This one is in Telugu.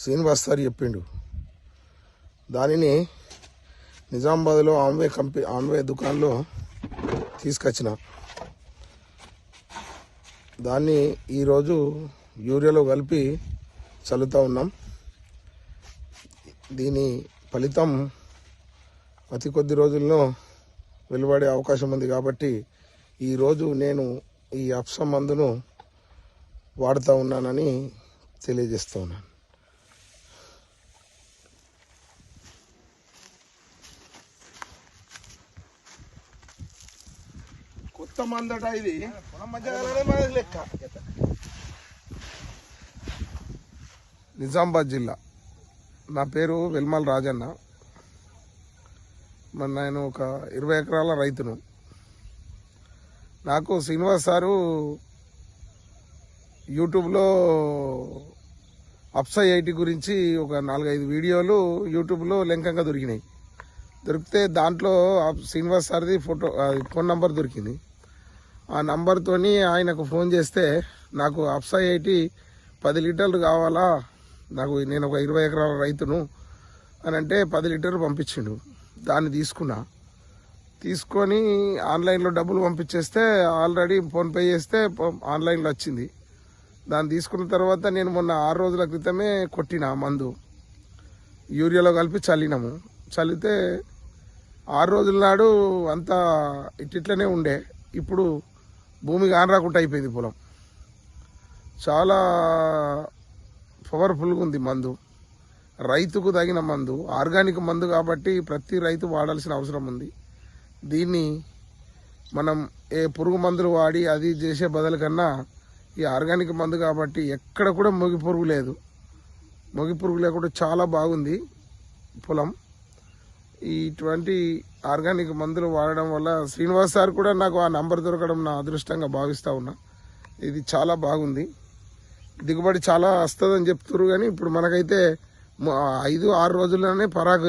శ్రీనివాస్ సార్ చెప్పిండు. దానిని నిజామాబాద్లో ఆమ్వే కంపెనీ ఆమ్వే దుకాణంలో తీసుకొచ్చిన. దాన్ని ఈరోజు యూరియాలో కలిపి చల్లుతూ ఉన్నాం. దీని ఫలితం అతి కొద్ది రోజుల్లో వెలువడే అవకాశం ఉంది కాబట్టి ఈరోజు నేను ఈ అప్స మందును వాడుతూ ఉన్నానని తెలియజేస్తూ ఉన్నాను. మొత్తం అందట ఇది. పొలం మధ్యలోనే మనకి లెక్క. నిజామాబాద్ జిల్లా. నా పేరు వెల్మల్ రాజన్న. మరి నేను ఒక ఇరవై ఎకరాల రైతును. నాకు శ్రీనివాస్ సారు యూట్యూబ్లో అప్సై ఐటీ గురించి ఒక నాలుగైదు వీడియోలు యూట్యూబ్లో లెంకంగా దొరికినాయి. దొరికితే దాంట్లో శ్రీనివాస్ సార్ది ఫోటో ఫోన్ నంబర్ దొరికింది. ఆ నంబర్తోని ఆయనకు ఫోన్ చేస్తే నాకు అప్సా ఐటీ పది లీటర్లు కావాలా? నాకు నేను ఒక ఇరవై ఎకరాల రైతును అని అంటే పది లీటర్లు పంపించిండు. దాన్ని తీసుకున్నా. తీసుకొని ఆన్లైన్లో డబ్బులు పంపించేస్తే ఆల్రెడీ ఫోన్పే చేస్తే ఆన్లైన్లో వచ్చింది. దాన్ని తీసుకున్న తర్వాత నేను మొన్న ఆరు రోజుల క్రితమే కొట్టిన మందు. యూరియాలో కలిపి చల్లినాము. చల్లితే ఆరు రోజుల నాడు అంతా ఇట్టిట్లనే ఉండే. ఇప్పుడు భూమికి ఆనరాకుండా అయిపోయింది పొలం. చాలా పవర్ఫుల్గా ఉంది మందు. రైతుకు తగిన మందు. ఆర్గానిక్ మందు కాబట్టి ప్రతి రైతు వాడాల్సిన అవసరం ఉంది. దీన్ని మనం ఏ పురుగు మందులు వాడి అది చేసే బదులు కన్నా ఈ ఆర్గానిక్ మందు కాబట్టి ఎక్కడ కూడా మొగి పురుగు లేదు. మొగి పురుగు లేకుండా చాలా బాగుంది పొలం. ఇటువంటి ఆర్గానిక్ మందులు వాడడం వల్ల శ్రీనివాస్ సార్ కూడా నాకు ఆ నంబర్ దొరకడం నా అదృష్టంగా భావిస్తూ ఉన్నా. ఇది చాలా బాగుంది. దిగుబడి చాలా వస్తుందని చెప్తున్నారు కానీ ఇప్పుడు మనకైతే ఐదు ఆరు రోజుల్లోనే పరాగు